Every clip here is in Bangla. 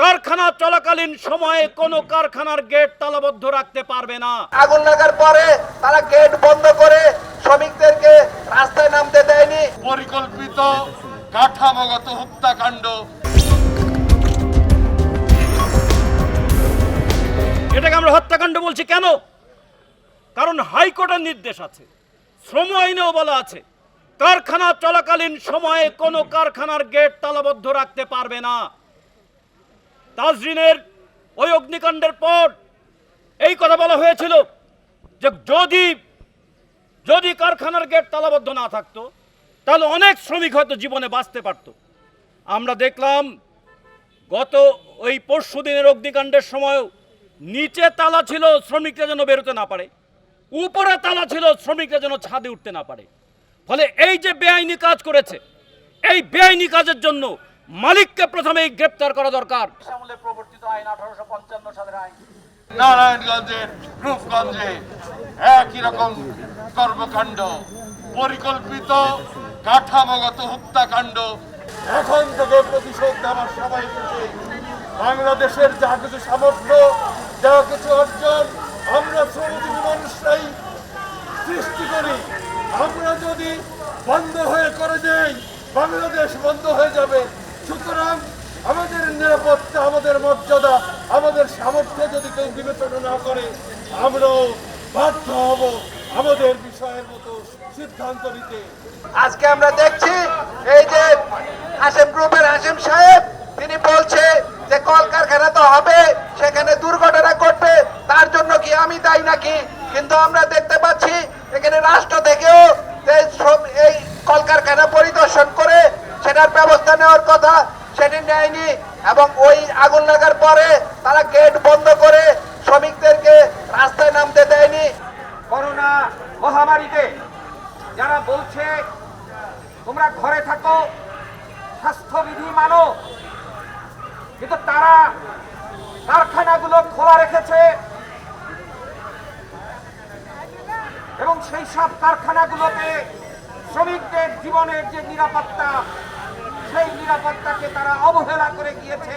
কারখানা চলাকালীন সময়ে কোনো কারখানার গেট তালাবদ্ধ রাখতে পারবে না। আগুন লাগার পরে তারা গেট বন্ধ করে শ্রমিকদেরকে রাস্তায় নামতে দেয়নি। পরিকল্পিত কাঠামোগত হত্যাকাণ্ড। এটাকে আমরা হত্যাকাণ্ড বলছি কেন? কারণ হাইকোর্টের নির্দেশ আছে শ্রম আইনেও বলা আছে কারখানা চলাকালীন সময়ে কোনো কারখানার গেট তালাবদ্ধ রাখতে পারবে না। তাজরিনের ওই অগ্নিকাণ্ডের পর এই কথা বলা হয়েছিল যে যদি যদি কারখানার গেট তালাবদ্ধ না থাকতো, তাহলে অনেক শ্রমিক হয়তো জীবনে বাঁচতে পারত। আমরা দেখলাম গত ওই পরশু দিনের অগ্নিকাণ্ডের সময়ও নিচে তালা ছিল, শ্রমিকরা যেন বেরোতে না পারে। উপরে তালা ছিল, শ্রমিকরা যেন ছাদে উঠতে না পারে। ফলে এই যে বেআইনি কাজ করেছে, এই বেআইনি কাজের জন্য মালিককে প্রথমেই গ্রেপ্তার করা দরকার। প্রবর্তিত আইন আঠারোশো পঞ্চান্ন সালের আইন। নারায়ণগঞ্জের রূপগঞ্জে একই রকম কর্মকাণ্ড, পরিকল্পিত কাঠামোগত হত্যাকাণ্ড। এখন থেকে প্রতিশোধ দেওয়ার এসেছে। বাংলাদেশের যা কিছু সামর্থ্য, যা কিছু অর্জন, আমরা শ্রমজীবী মানুষরাই সৃষ্টি করি। আমরা যদি বন্ধ হয়ে করে দেই, বাংলাদেশ বন্ধ হয়ে যাবে। সুতরাং আমাদের নিরাপত্তা, আমাদের মর্যাদা, আমাদের সামর্থ্য যদি কেউ বিবেচনা না করে, আমরাও বাধ্য হব আমাদের বিষয়ের মতো সিদ্ধান্ত নিতে। আজকে আমরা দেখছি এই যে হাসিম গ্রুপের হাসিম সাহেব, তিনি বলছে যে কলকারখানা তো হবে, সেখানে দুর্ঘটনা ঘটবে, তার জন্য কি আমি দায়ী নাকি? কিন্তু আমরা দেখতে পাচ্ছি এখানে রাষ্ট্র থেকেও এই কলকারখানা পরিদর্শন করে সেটার ব্যবস্থা নেওয়ার কথা সেটি নেয়নি এবং ওই আগুন লাগার পরে তারা গেট বন্ধ করে শ্রমিকদেরকে রাস্তায় নামতে দেয়নি। করোনা মহামারীতে যারা বলছে, তোমরা ঘরে থাকো, স্বাস্থ্যবিধি মানো। কিন্তু তারা কারখানাগুলো খোলা রেখেছে। এবং সেই সব কারখানাগুলোতে শ্রমিকদের জীবনের যে নিরাপত্তা সেই নিরাপত্তাকে তারা অবহেলা করে গিয়েছে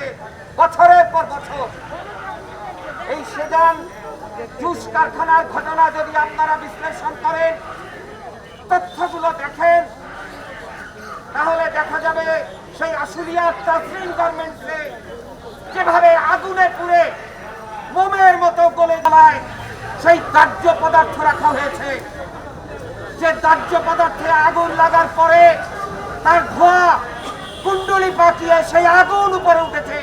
বছরের পর বছর। এই সেজান জুস কারখানার ঘটনা যদি আপনারা বিশ্লেষণ করেন, তথ্যগুলো দেখেন, তাহলে দেখা যাবে সেই আশুলিয়ার তাসরিন গার্মেন্টসে যেভাবে আগুনে পুড়ে মোমের মতো গলে গলায় সেই দাহ্য পদার্থ রাখা হয়েছে। যে দাহ্য পদার্থে আগুন লাগার পরে তার ধোঁয়া কুণ্ডলি পাকিয়ে সেই আগুন উপরে উঠেছে।